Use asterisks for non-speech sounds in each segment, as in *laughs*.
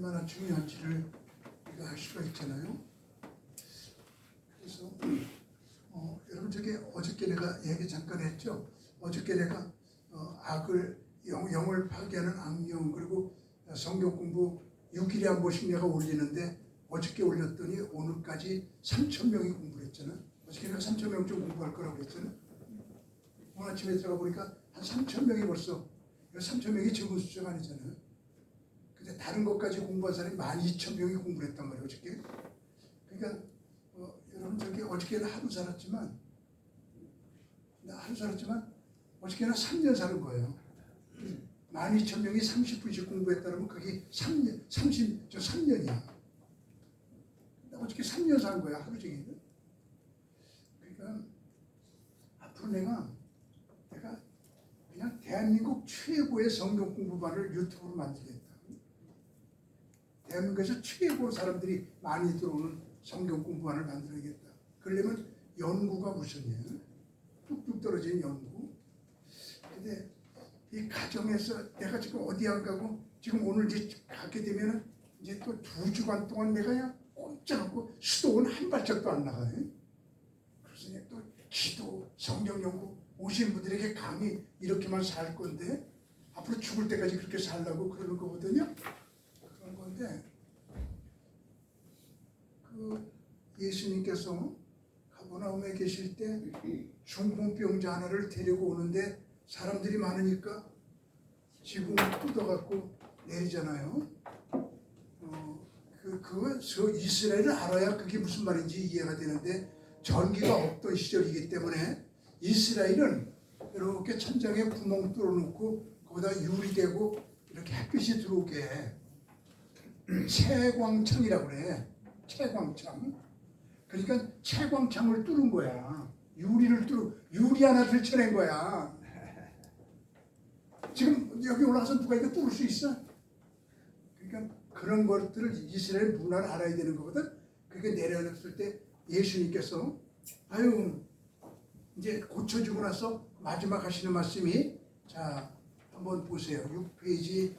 얼마나 중요한지를 우리가 알 수가 있잖아요. 그래서 어, 여러분 저기 어저께 내가 얘기 잠깐 했죠. 어저께 내가 어, 악을 영, 영을 파괴하는 악령 그리고 성경 공부 6일에 한 번씩 내가 올리는데 어저께 올렸더니 오늘까지 3천 명이 공부를 했잖아. 어저께 내가 3천 명좀 공부할 거라고 그랬잖아. 오늘 아침에 들어가 보니까 한 3천 명이 벌써 3천 명이 적은 숫자가 아니잖아요. 근데 다른 것까지 공부한 사람이 12,000명이 공부를 했단 말이에요, 어저께. 그러니까 어, 여러분 저기 어저께는 하루 살았지만 나 하루 살았지만 어저께는 3년 사는 거예요. 12,000명이 30분씩 공부했다면 그게 3년, 30, 저 3년이야. 어저께 3년 산 거야, 하루 종일. 그러니까 앞으로 내가 내가 그냥 대한민국 최고의 성경 공부반을 유튜브로 만들겠다. 대한민국에서 최고로 사람들이 많이 들어오는 성경 공부반을 만들어야겠다. 그러려면 연구가 우선이에요. 뚝뚝 떨어지는 연구. 근데 이 가정에서 내가 지금 어디 안 가고 지금 오늘 이제 가게 되면은 이제 또 두 주간 동안 내가 그냥 꼼짝없고 수도원 한 발짝도 안 나가요. 그래서 또 기도, 성경 연구 오신 분들에게 강의 이렇게만 살 건데 앞으로 죽을 때까지 그렇게 살라고 그러는 거거든요. 건데 그 예수님께서 가버나움에 계실 때 중풍병자 하나를 데리고 오는데 사람들이 많으니까 지붕을 뜯어갖고 내리잖아요. 어, 그, 그, 저 이스라엘을 알아야 그게 무슨 말인지 이해가 되는데 전기가 없던 시절이기 때문에 이스라엘은 이렇게 천장에 구멍 뚫어놓고 거기다 유리 대고 이렇게 햇빛이 들어오게 채광창이라고 그래. 채광창. 그러니까 채광창을 뚫은 거야. 유리를 뚫 유리 하나 들쳐낸 거야. 지금 여기 올라가서 누가 이거 뚫을 수 있어? 그러니까 그런 것들을 이스라엘 문화를 알아야 되는 거거든. 그게 내려놨을 때 예수님께서 아유 이제 고쳐주고 나서 마지막 하시는 말씀이 자 한번 보세요. 6페이지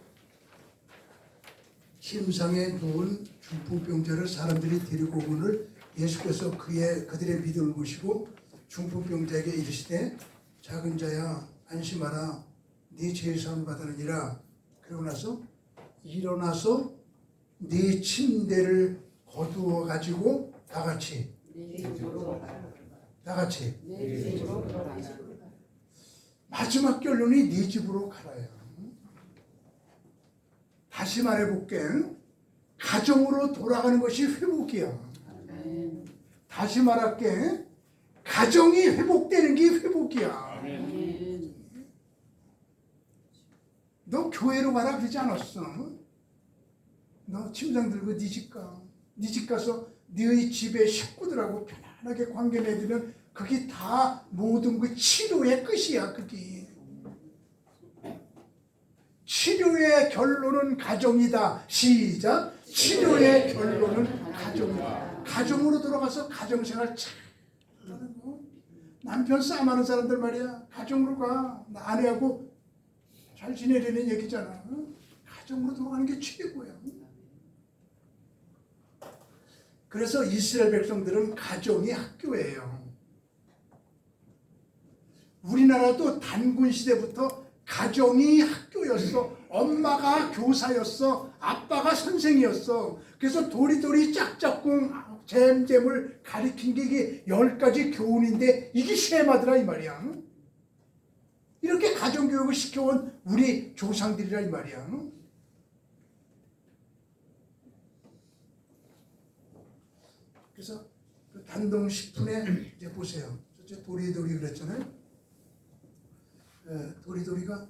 침상에 누운 중풍병자를 사람들이 데리고 오늘 예수께서 그의 그들의 믿음을 보시고 중풍병자에게 이르시되 작은 자야 안심하라. 네 죄 사함 받으느니라. 그러고 나서 일어나서 네 침대를 거두어 가지고 다 같이 다 같이. 마지막 결론이 네 집으로 가라요. 다시 말해볼게. 가정으로 돌아가는 것이 회복이야. 다시 말할게. 가정이 회복되는 게 회복이야. 너 교회로 가라 그러지 않았어. 너 침상 들고 네 집 가. 네 집 가서 너희 집의 식구들하고 편안하게 관계 맺으면 그게 다 모든 그 치료의 끝이야, 그게. 치료의 결론은 가정이다. 시작. 치료의 결론은 가정이다. 가정으로 들어가서 가정생활 잘 하고 남편 싸움하는 사람들 말이야. 가정으로 가. 나 아내하고 잘 지내려는 얘기잖아. 가정으로 돌아가는 게 최고야. 그래서 이스라엘 백성들은 가정이 학교예요. 우리나라도 단군 시대부터 가정이 학교였어. 엄마가 교사였어. 아빠가 선생이었어. 그래서 도리도리 짝짝꿍 잼잼을 가리킨 게 이게 열 가지 교훈인데 이게 쉐마더라 이 말이야. 이렇게 가정교육을 시켜온 우리 조상들이라 이 말이야. 그래서 그 단동 10분에 이제 보세요. 도리도리 그랬잖아요. 예, 도리도리가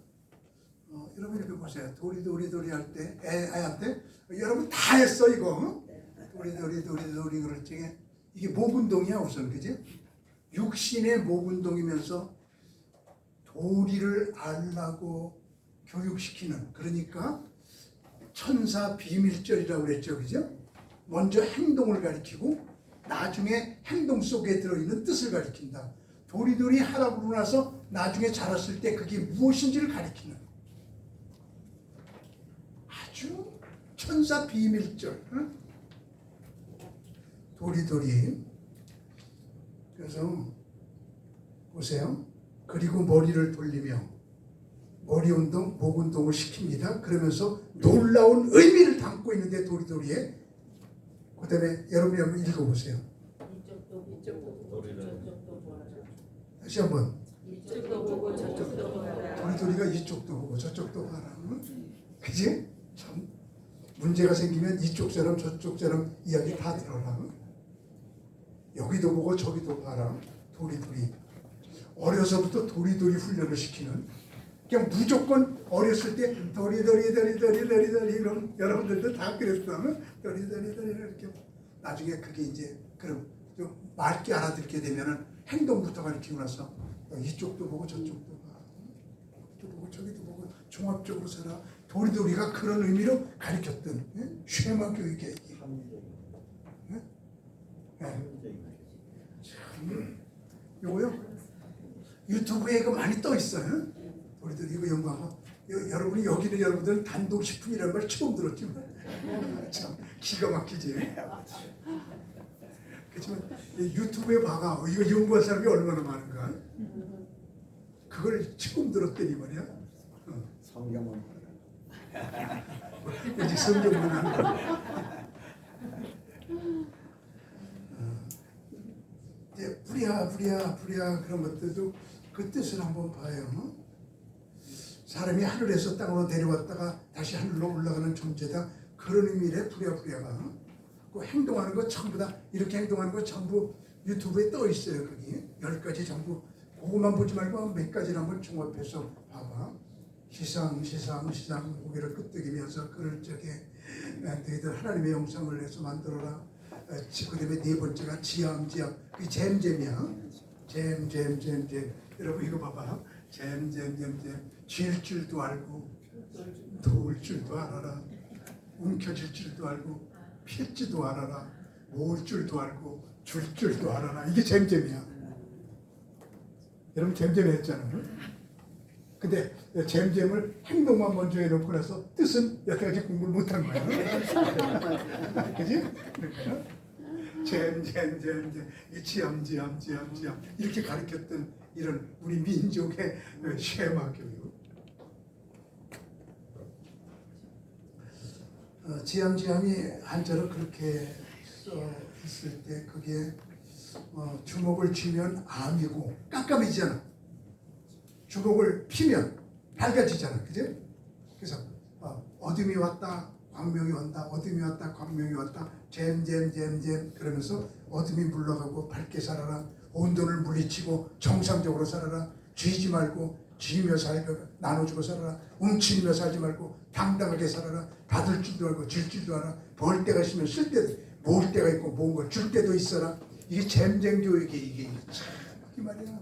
어, 여러분 이렇게 보세요. 도리도리도리 할 때 애한테 여러분 다 했어 이거. 도리도리 도리도리 그럴 적에 이게 목 운동이야 우선 그지? 육신의 목 운동이면서 도리를 알라고 교육시키는 그러니까 천사 비밀절이라고 그랬죠 그죠? 먼저 행동을 가리키고 나중에 행동 속에 들어있는 뜻을 가리킨다. 도리도리 하라고 나서 나중에 자랐을 때 그게 무엇인지를 가리키는 아주 천사 비밀절. 응? 도리도리. 그래서 보세요. 그리고 머리를 돌리며 머리 운동, 목 운동을 시킵니다. 그러면서 놀라운 의미를 담고 있는데 도리도리에 그 다음에 여러분이 한번 읽어보세요. 다시 한번 이쪽도 보고 저쪽도 보라. 도리도리가 이쪽도 보고 저쪽도 봐라. 응? 그지? 참 문제가 생기면 이쪽 사람 저쪽 사람 이야기 다 들어라. 응? 여기도 보고 저기도 봐라. 도리도리. 어려서부터 도리도리 훈련을 시키는 그냥 무조건 어렸을 때 도리도리 도리도리 도리도리 그럼 여러분들도 다 그랬어. 응? 도리도리 도리 이렇게 나중에 그게 이제 그럼 좀 맑게 알아듣게 되면은 행동부터 가르치고 나서 이쪽도 보고 저쪽도 봐. 이쪽도 보고 저기도 보고 종합적으로 살아. 도리도리가 그런 의미로 가르쳤던 예? 쉐마 교육의. 예? 참, 요거요 유튜브에 이거 많이 떠 있어요. 우리들 이거 연구하고 여- 여러분이 여기는 여러분들 단독 식품이라는 걸 처음 들었지만 *laughs* 참 기가 막히지. 그렇지만 이 유튜브에 봐가 이거 연구한 사람이 얼마나 많은가. 그걸 처음 들었더니 말이야. 어. 성경은 *laughs* 오직 성경만 하는 거. 어. 이제 부랴 부랴 부랴 그런 것들도 그 뜻을 한번 봐요. 사람이 하늘에서 땅으로 내려왔다가 다시 하늘로 올라가는 존재다. 그런 의미의 부랴부랴가. 그 행동하는 거 전부 다 이렇게 행동하는 거 전부 유튜브에 떠 있어요. 거기 열 가지 전부 그것만 보지 말고 몇 가지를 한번 종합해서 봐봐. 시상 시상 시상 고개를 끄덕이면서 그럴 적에 너희들 하나님의 영상을 내서 만들어라. 그 다음에 네 번째가 지암 지암 그 잼잼이야. 잼잼잼잼 여러분 이거 봐봐. 잼잼잼잼 질 줄도 알고 도울 줄도 알아라. 움켜질 줄도 알고 필지도 알아라. 모을 줄도 알고 줄 줄도 알아라. 이게 잼잼이야. 여러분 잼잼 했잖아요. 근데 잼잼을 행동만 먼저 해놓고 나서 뜻은 여태까지 공부를 못한 거야. *laughs* 그지? 잼잼잼잼 이 지암 지암 지암 지암 이렇게 가르쳤던 이런 우리 민족의 쉐마 교육. 어, 지암지암이 한자로 그렇게 써 있을 때 그게 어, 주먹을 쥐면 암이고 깜깜해지잖아. 주먹을 피면 밝아지잖아. 그죠? 그래서 어, 어둠이 왔다 광명이 온다. 어둠이 왔다 광명이 왔다. 잼잼잼잼 그러면서 어둠이 물러가고 밝게 살아라. 온돈을 물리치고 정상적으로 살아라. 쥐지 말고 쥐며 살고 나눠주고 살아라. 움츠리며 살지 말고 당당하게 살아라. 받을 줄도 알고 줄 줄도 알아. 벌 때가 있으면 쓸 때도 모을 때가 있고 모은 걸 줄 때도 있어라. 이게 잼잼 교육이 이게 참이 말이야.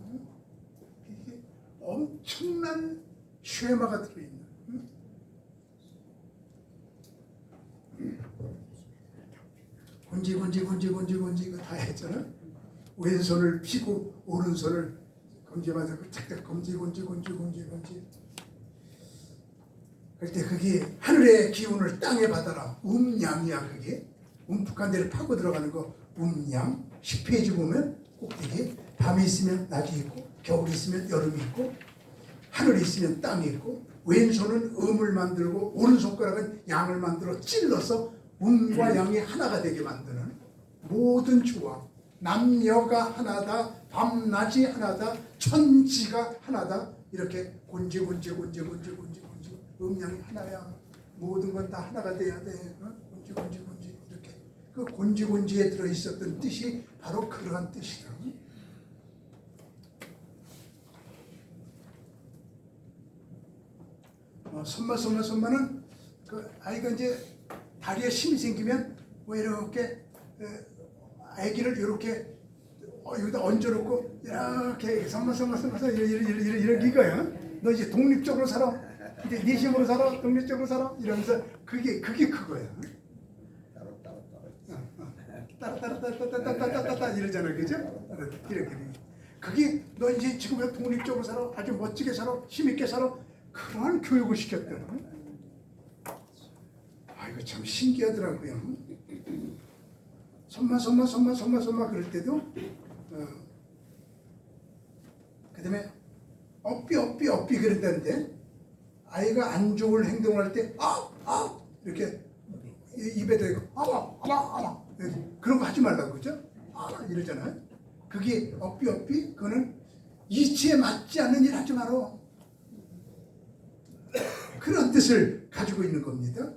이게 엄청난 쉐마가 들어있는. 응? 곤지 곤지 곤지 곤지 곤지 이거 다 했잖아. 왼손을 피고 오른손을 검지마다 착착 검지 곤지 곤지 곤지 곤지. 그때 그게 하늘의 기운을 땅에 받아라. 음양이야 그게. 움푹한 데를 파고 들어가는 거 음양. 10페이지 보면 꼭대기 밤이 있으면 낮이 있고 겨울이 있으면 여름이 있고 하늘이 있으면 땅이 있고 왼손은 음을 만들고 오른손가락은 양을 만들어 찔러서 음과 양이 하나가 되게 만드는 모든 조합 남녀가 하나다 밤낮이 하나다 천지가 하나다. 이렇게 곤지 곤지 곤지 곤지 곤지 곤지. 음양이 하나야. 모든 건 다 하나가 돼야 돼. 어? 곤지 곤지 곤지. 이렇게. 그 곤지 곤지에 들어 있었던 뜻이 바로 그러한 뜻이다. 어, 손마 손마 손마는 그 아이가 이제 다리에 힘이 생기면 뭐 이렇게 에, 아기를 이렇게 어, 여기다 얹어놓고 이렇게 삼마삼마삼마삼 이런 이거야. 너 이제 독립적으로 살아. 이제 내심으로 살아. 독립적으로 살아. 이러면서 그게 그게 그거야. 따로 따로 따로. 따로 따로 따로 따로 따로 따로 이러잖아, 그죠? 이렇게. 그게 너 이제 지금 독립적으로 살아? 아주 멋지게 살아. 힘 있게 살아. 그러한 교육을 시켰대. 아 이거 참 신기하더라고요. 손마 손마 손마 손마 손마 그럴 때도 어, 그 다음에 어삐 어삐 어삐 그랬다는데 아이가 안 좋을 행동을 할 때 아 아 이렇게 이- 입에 대고 아마 아마 아마 그런 거 하지 말라고 그죠? 아 이러잖아요. 그게 어삐 어삐 그거는 이치에 맞지 않는 일 하지 마라. 그런 뜻을 가지고 있는 겁니다.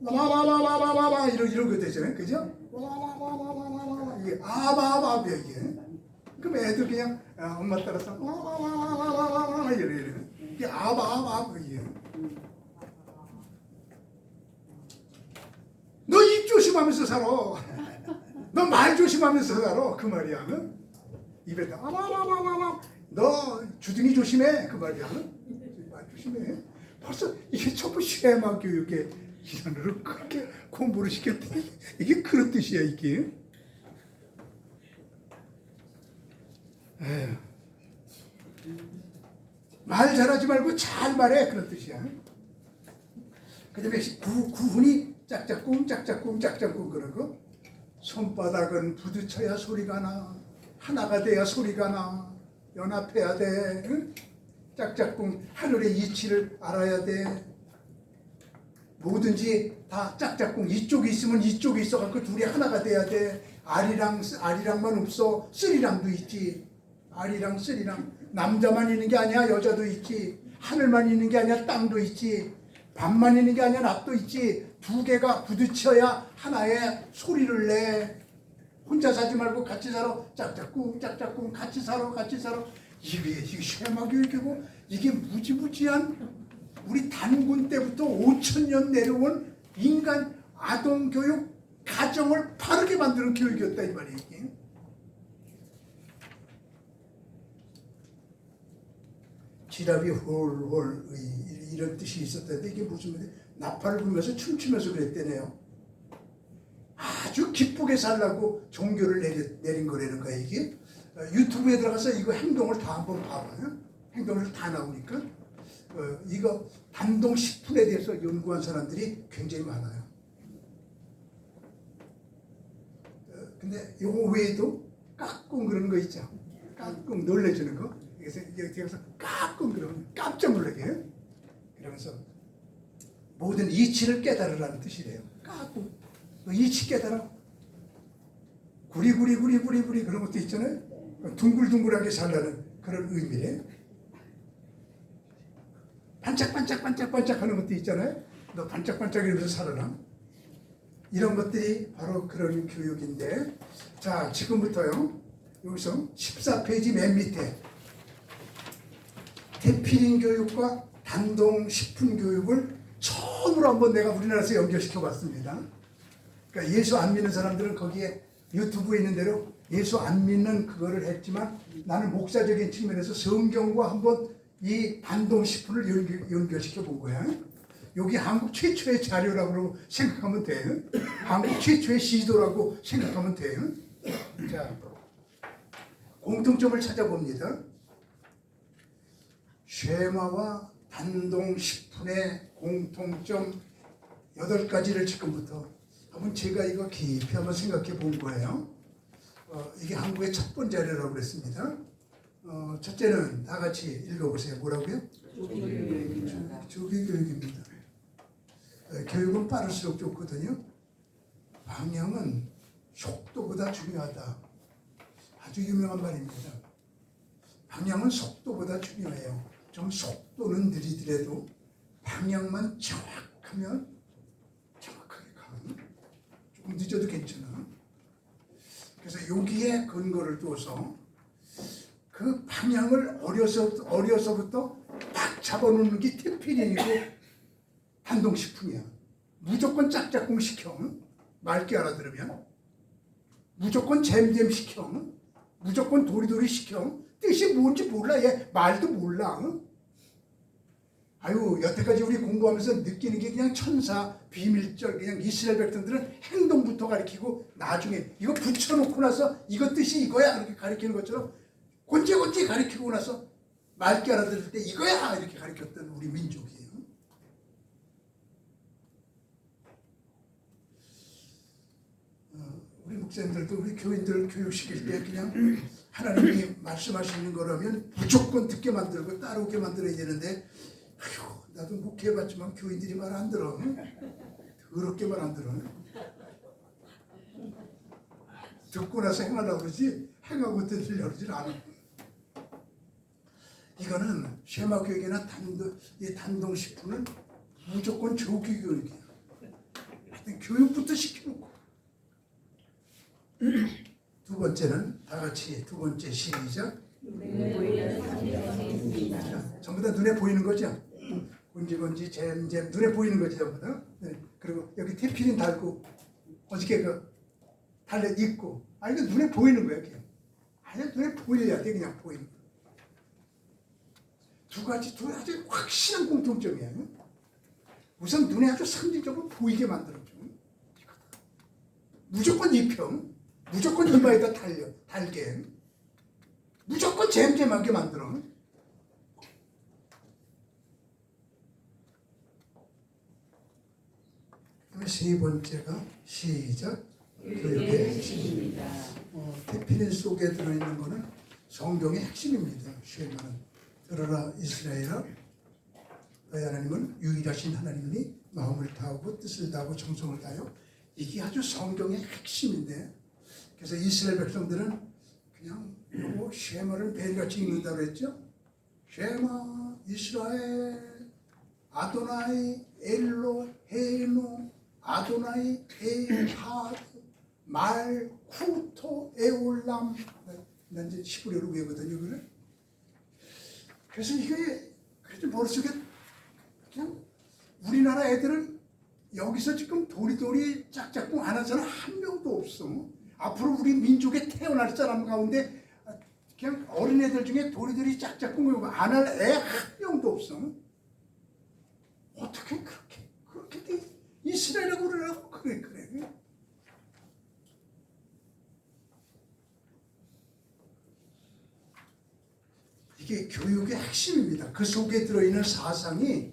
라라라라라라라 이런 이런 거 되잖아요, 그죠? 이게 아바바바야 이게. 그럼 애들 그냥 아, 엄마 따라서 라라라라라라라 이래 이래. 이게 아바바바 이게. 너 입 조심하면서 살아. 너 말 조심하면서 살아. 그 말이야. 응? 입에다 아라라라라라. 너 주둥이 조심해. 그 말이야. 응? 말 조심해. 벌써 이게 전부 쉐마 교육의 기관으로 그렇게 공부를 시켰대. 이게 그런 뜻이야 이게. 에휴. 말 잘하지 말고 잘 말해 그런 뜻이야. 그다음에 구, 구훈이 짝짝꿍 짝짝꿍 짝짝꿍 그러고 손바닥은 부딪혀야 소리가 나 하나가 돼야 소리가 나 연합해야 돼 응? 짝짝꿍 하늘의 이치를 알아야 돼 뭐든지 다 짝짝꿍. 이쪽이 있으면 이쪽이 있어갖고 둘이 하나가 돼야 돼. 아리랑 아리랑만 없어. 쓰리랑도 있지. 아리랑 쓰리랑. 남자만 있는 게 아니야. 여자도 있지. 하늘만 있는 게 아니야. 땅도 있지. 밤만 있는 게 아니야. 낮도 있지. 두 개가 부딪혀야 하나의 소리를 내. 혼자 사지 말고 같이 살아. 짝짝꿍 짝짝꿍. 같이 살아 같이 살아. 이게 이게 쉐마 교육이고 이게 무지무지한 우리 단군 때부터 5천 년 내려온 인간 아동 교육 가정을 바르게 만드는 교육이었다 이 말이에요. 지랍이 홀홀 이- 이런 뜻이 있었다는데 이게 무슨 말이야? 나팔을 불면서 춤추면서 그랬대네요. 아주 기쁘게 살라고 종교를 내리, 내린 거라는 거야 이게. 어, 유튜브에 들어가서 이거 행동을 다 한번 봐봐요. 행동을 다 나오니까 어, 이거 단동 10분에 대해서 연구한 사람들이 굉장히 많아요. 어, 근데 요거 외에도 까꿍 그러는 거 있죠. 까꿍 놀래주는 거. 그래서 여기서 까꿍 그러면 깜짝 놀라게 해요. 그러면서 모든 이치를 깨달으라는 뜻이래요. 너 이치 깨달아. 구리구리구리구리구리 그런 것도 있잖아요. 둥글둥글하게 살라는 그런 의미래. 반짝반짝 반짝반짝 하는 것도 있잖아요. 너 반짝반짝 이러면서 살아라. 이런 것들이 바로 그런 교육인데 자 지금부터요 여기서 14페이지 맨 밑에 대피린 교육과 단동 식품 교육을 처음으로 한번 내가 우리나라에서 연결시켜 봤습니다. 그러니까 예수 안 믿는 사람들은 거기에 유튜브에 있는 대로 예수 안 믿는 그거를 했지만 나는 목사적인 측면에서 성경과 한번 이 단동 식품을 연결, 연결시켜 본 거야. 여기 한국 최초의 자료라고 생각하면 돼. 한국 최초의 시도라고 생각하면 돼. 자, 공통점을 찾아봅니다. 쉐마와 10분의 공통점 8가지를 지금부터 한번 제가 이거 깊이 한번 생각해 본 거예요. 어, 이게 한국의 첫 번째 자료라고 그랬습니다. 어, 첫째는 다 같이 읽어보세요. 뭐라고요? 조기 교육입니다. 어, 교육은 빠를수록 좋거든요. 방향은 속도보다 중요하다. 아주 유명한 말입니다. 방향은 속도보다 중요해요. 좀 속도는 느리더라도 방향만 정확하면 정확하게 가면 조금 늦어도 괜찮아. 그래서 여기에 근거를 둬서 그 방향을 어려서 어려서부터 딱 잡아놓는 게 테피린이고 한동식품이야. 무조건 짝짝꿍 시켜. 응? 맑게 알아들으면 무조건 잼잼 시켜. 응? 무조건 도리도리 시켜. 뜻이 뭔지 몰라. 얘 말도 몰라. 응? 아유 여태까지 우리 공부하면서 느끼는 게 그냥 천사 비밀절 그냥 이스라엘 백성들은 행동부터 가리키고 나중에 이거 붙여놓고 나서 이거 뜻이 이거야 이렇게 가리키는 것처럼 곤지곤지 가르치고 나서 맑게 알아들을 때 이거야! 이렇게 가르쳤던 우리 민족이에요. 어, 우리 목사님들도 우리 교인들을 교육시킬 때 그냥 하나님이 말씀하시는 거라면 무조건 듣게 만들고 따라오게 만들어야 되는데 아휴 나도 목회해봤지만 교인들이 말 안 들어. 더럽게 말 안 들어. 듣고 나서 행하라고 그러지? 행하고 들으려고 그러질 않아. 이거는 쉐마 교육이나 단동, 이 단동 식품은 무조건 조기 교육이야 하여튼 교육부터 시켜놓고 *clears throat* 두 번째는 다 같이 두 번째 자, 전부 다 눈에 보이는 거죠? 건지건지 잼잼 눈에 보이는 거죠 전부 다. 네. 그리고 여기 테필린 달고 어저께 그 달래 입고 아 이거 눈에 보이는 거야 그냥. 아니 눈에 보여야 돼 그냥 보이는 거. 두 가지 두 아주 확실한 공통점이야. 우선 눈에 아주 상징적으로 보이게 만들어줘. 무조건 입혀. 무조건 이마에다 달려 달게. 무조건 잼잼하게 만들어. 세 번째가 시작 교육의 핵심. 어, 대피린 속에 들어있는 것은 성경의 핵심입니다. 쉐마는 들어라 이스라엘아. 너희 하나님은 유일하신 하나님이니 마음을 다하고 뜻을 다하고 정성을 다하여 이게 아주 성경의 핵심인데. 그래서 이스라엘 백성들은 그냥 요거 쉐마를 매일같이 읽는다고 했죠. 쉐마 이스라엘 아도나이 엘로 헤노 아도나이 에하드 말 쿠토 에올람. 난 이제 시부리로 외우거든요 이거를 그래서 이게 그래도 머릿속에 그냥 우리나라 애들은 여기서 지금 도리도리 짝짝꿍 안 사람 한 명도 없어. 앞으로 우리 민족에 태어날 사람 가운데 그냥 어린애들 중에 도리도리 짝짝꿍 안할 애 한 명도 없어. 어떻게 그렇게 그렇게 돼? 이스라엘하고 그러라고 그래 그래 이게 교육의 핵심입니다. 그 속에 들어있는 사상이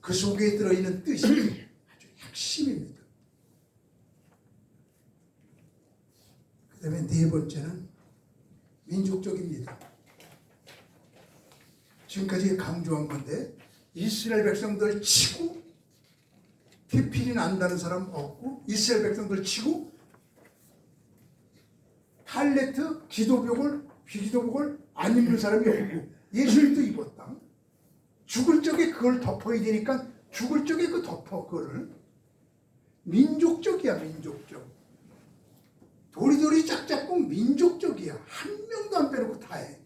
그 속에 들어있는 뜻이 아주 핵심입니다. 그 다음에 네 번째는 민족적입니다. 지금까지 강조한 건데 이스라엘 백성들 치고 태필이 난다는 사람 없고 이스라엘 백성들 치고 할레트 기도복을 기도복을 안 입는 사람이 없고 예수님도 입었다. 죽을 적에 그걸 덮어야 되니까 죽을 적에 그 덮어 그거를 민족적이야 민족적. 도리도리 짝짝꿍 민족적이야 한 명도 안 빼놓고 다 해.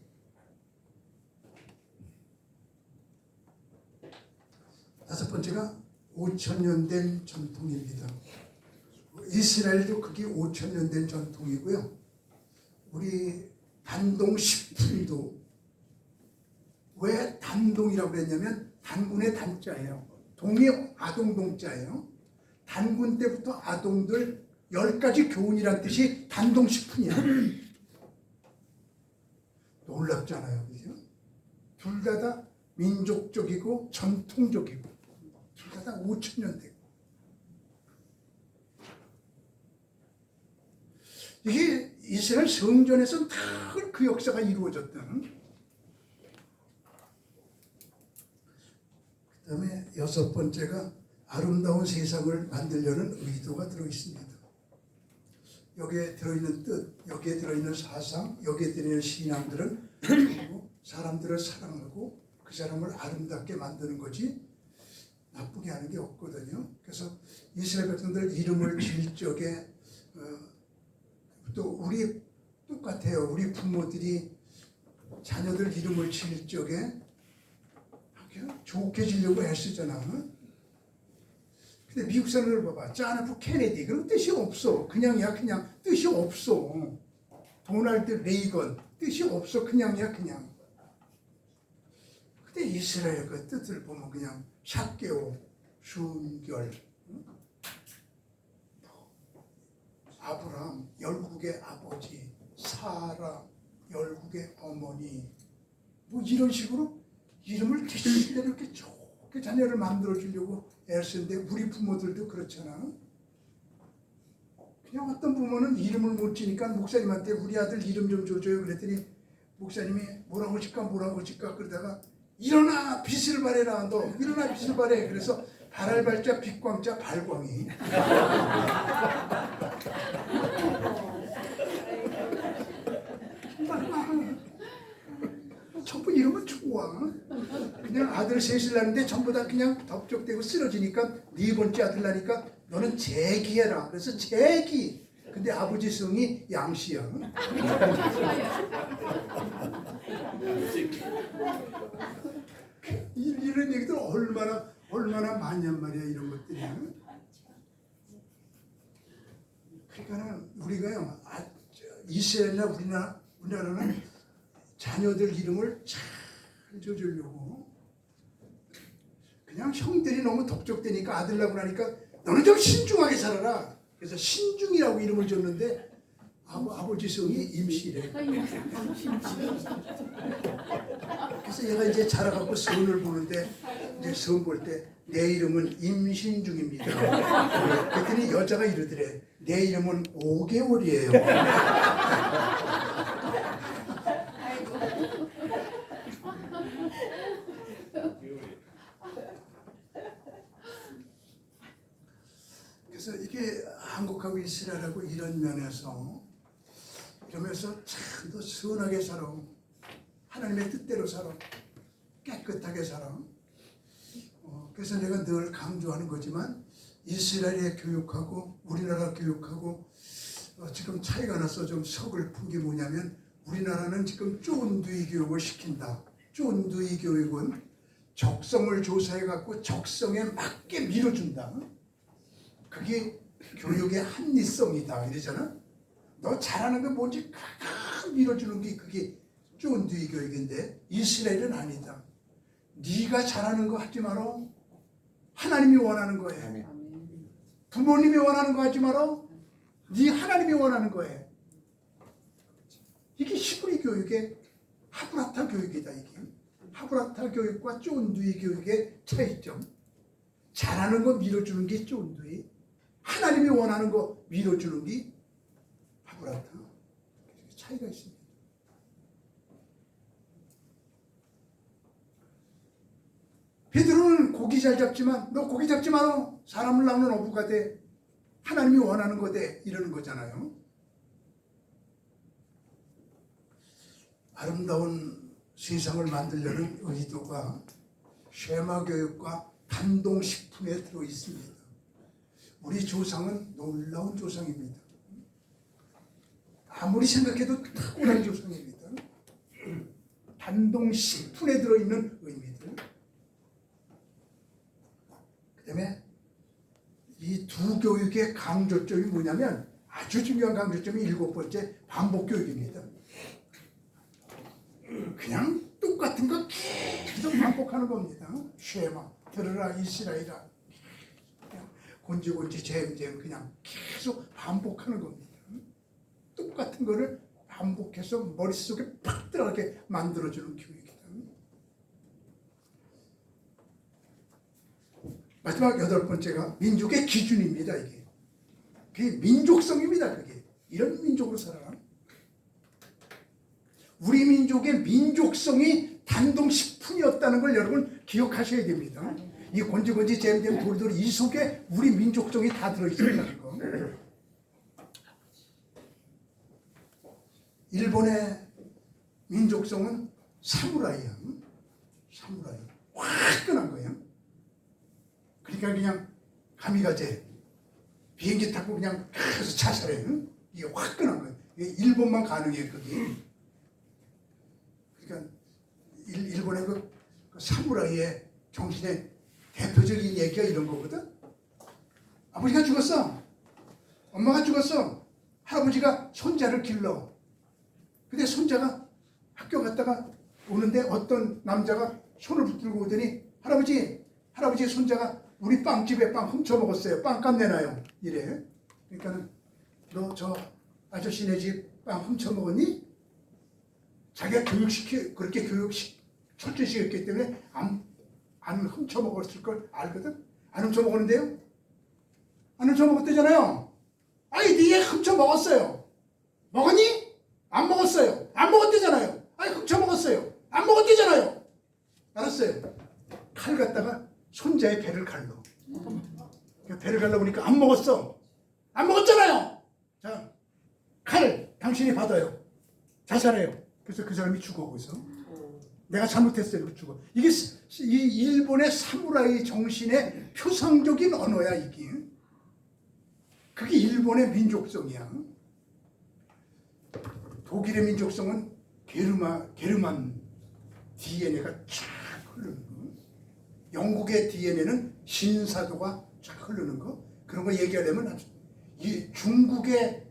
다섯 번째가 5천 년 된 전통입니다. 이스라엘도 그게 5천 년 된 전통이고요. 우리 단동 식품도 왜 단동이라고 그랬냐면 단군의 단자예요. 동이 아동 동자예요. 단군 때부터 아동들 열 가지 교훈이란 뜻이 단동식품이야. 놀랍잖아요. 그죠? 둘 다 다 민족적이고 전통적이고 둘 다 다 5천 년 되고 이게 이스라엘 성전에서 다그 역사가 이루어졌던 그 다음에 여섯 번째가 아름다운 세상을 만들려는 의도가 들어있습니다. 여기에 들어있는 뜻, 여기에 들어있는 사상, 여기에 들어있는 신앙들은 사람들을 사랑하고 그 사람을 아름답게 만드는 거지 나쁘게 하는 게 없거든요. 그래서 이스라엘 백성들 이름을 지을 적에 어, 또 우리 똑같아요. 우리 부모들이 자녀들 이름을 지을 적에 좋게 지려고 애쓰잖아. 근데 미국 사람들 봐봐. 존 F 케네디. 그런 뜻이 없어. 그냥이야 그냥. 뜻이 없어. 도널드 레이건. 뜻이 없어. 그냥이야 그냥. 근데 이스라엘 그 뜻을 보면 그냥 샷개오, 순결, 응? 아브라함, 열국의 아버지, 사라, 열국의 어머니, 뭐 이런 식으로 이름을 대신대로 이렇게 좋게 자녀를 만들어 주려고 애쓰는데 우리 부모들도 그렇잖아. 그냥 어떤 부모는 이름을 못 지니까 목사님한테 우리 아들 이름 좀 줘줘요 그랬더니 목사님이 뭐라고 칠까 뭐라고 칠까 그러다가 일어나 빛을 발해라 너 일어나 빛을 발해 그래서 발알발자 빛광자 발광이. *laughs* 전부 이러면 좋아. 그냥 아들 셋을 낳는데 전부 다 그냥 덥적대고 쓰러지니까 네 번째 아들 나니까 너는 재기해라. 그래서 재기. 근데 아버지 성이 양씨야. *laughs* 이- 이런 얘기들 얼마나 얼마나 많냔 말이야 이런 것들이 그러니까는 우리가요 아, 저, 이스라엘이나 우리나라 우리나라는 자녀들 이름을 잘 줘주려고. 그냥 형들이 너무 덕적대니까 아들 낳고 나니까 너는 좀 신중하게 살아라. 그래서 신중이라고 이름을 줬는데 아버, 아버 지 성이 임시래 그래서 얘가 이제 자라갖고 성을 보는데 이제 성 볼 때 내 이름은 임신 중입니다. 그랬더니 여자가 이러더래. 내 이름은 5개월이에요. 그래서 이게 한국하고 이스라엘하고 이런 면에서 이러면서 참더 선하게 살아. 하나님의 뜻대로 살아. 깨끗하게 살아. 어, 그래서 내가 늘 강조하는 거지만 이스라엘의 교육하고 우리나라 교육하고 어, 지금 차이가 나서 좀 서글픈 게 뭐냐면 우리나라는 지금 쫀두이 교육을 시킨다. 쫀두이 교육은 적성을 조사해 갖고 적성에 맞게 밀어준다. 그게 교육의 합리성이다 이러잖아. 너 잘하는 게 뭔지 칵칵 밀어주는 게 그게 쫀두이 교육인데 이스라엘은 아니다. 네가 잘하는 거 하지 마라. 하나님이 원하는 거예요. 부모님이 원하는 거 하지 마라. 네 하나님이 원하는 거예요. 이게 히브리 교육의 하브라타 교육이다 이게. 하브라타 교육과 쫀두이 교육의 차이점. 잘하는 거 밀어주는 게 쫀두이. 하나님이 원하는 거 밀어주는 게 하브라타. 차이가 있습니다. 베드로는 고기 잘 잡지만 너 고기 잡지 마라. 사람을 낳는 어부가 돼. 하나님이 원하는 거돼. 이러는 거잖아요. 아름다운 세상을 만들려는 의도가 쉐마 교육과 단동 식품에 들어 있습니다. 우리 조상은 놀라운 조상입니다. 아무리 생각해도 탁월한 조상입니다. 단동식품에 들어있는 의미들. 그 다음에 이 두 교육의 강조점이 뭐냐면 아주 중요한 강조점이 일곱 번째 반복 교육입니다. 그냥 똑같은 거 계속 반복하는 겁니다. 쉐마 들으라 그냥 곤지곤지 잼잼 그냥 계속 반복하는 겁니다. 똑같은 거를 반복해서 머릿속에 팍 들어가게 만들어주는 교육이다. 마지막 여덟 번째가 민족의 기준입니다. 이게 그게 민족성입니다. 그게 이런 민족으로 살아라. 우리 민족의 민족성이 단동식품이었다는 걸 여러분 기억하셔야 됩니다. 이 곤지곤지 잼잼 돌돌 이 속에 우리 민족성이 다 들어있다는 거. 일본의 민족성은 사무라이야. 사무라이. 화끈한 거예요. 그러니까 그냥 가미가제 비행기 타고 그냥 계속 자살해. 응? 이게 화끈한 거예요. 일본만 가능해 그게. 그러니까 일, 일본의 그, 그 사무라이의 정신의 대표적인 얘기가 이런 거거든. 아버지가 죽었어. 엄마가 죽었어. 할아버지가 손자를 길러. 근데 손자가 학교 갔다가 오는데 어떤 남자가 손을 붙들고 오더니 할아버지, 할아버지 손자가 우리 빵집에 빵 훔쳐 먹었어요. 빵값 내놔요. 이래. 그러니까는 너 저 아저씨네 집 빵 훔쳐 먹었니? 자기가 교육시키 그렇게 교육시 철저히 시켰기 때문에 안, 안 훔쳐 먹었을 걸 알거든. 안 훔쳐 먹었는데요. 안 훔쳐 먹었대잖아요. 아니 네가 훔쳐 먹었어요. 먹었니? 안 먹었어요. 안 먹었대잖아요. 아니 훔쳐 먹었어요. 안 먹었대잖아요. 알았어요. 칼 갖다가 손자의 배를 갈러. 그 배를 갈러 보니까 안 먹었어. 안 먹었잖아요. 자, 칼 당신이 받아요. 자살해요. 그래서 그 사람이 죽어오고 있어. 내가 잘못했어요. 죽어. 이게 스- 이 일본의 사무라이 정신의 표상적인 언어야 이게. 그게 일본의 민족성이야. 독일의 민족성은 게르마 게르만 DNA가 쫙 흐르는 거. 영국의 DNA는 신사도가 쫙 흐르는 거. 그런 거 얘기하려면 아주- 이 중국의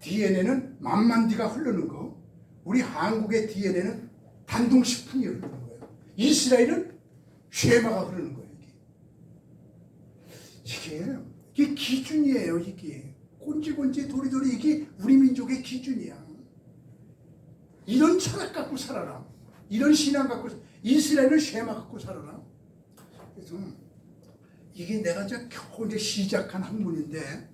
DNA는 만만디가 흐르는 거. 우리 한국의 DNA는 단동식품이 흐르는 거예요. 이스라엘은 쉐마가 흐르는 거예요. 이게. 이게 이게 기준이에요. 이게 꼰지꼰지 도리도리 이게 우리 민족의 기준이야. 이런 철학 갖고 살아라. 이런 신앙 갖고 이스라엘은 쉐마 갖고 살아라. 그래서 이게 내가 이제 겨우 이제 시작한 학문인데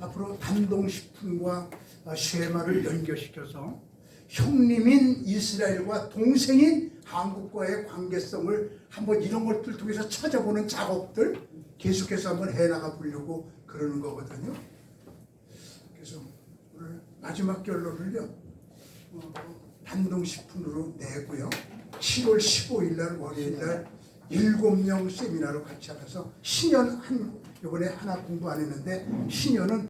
앞으로 단동식품과 쉐마를 연결시켜서 형님인 이스라엘과 동생인 한국과의 관계성을 한번 이런 것들 통해서 찾아보는 작업들 계속해서 한번 해나가 보려고 그러는 거거든요. 그래서 오늘 마지막 결론을요. 어, 단동식품으로 내고요. 7월 15일 날 월요일 날 일곱 명 세미나로 같이 하면서 신년 한 이번에 하나 공부 안 했는데 신년은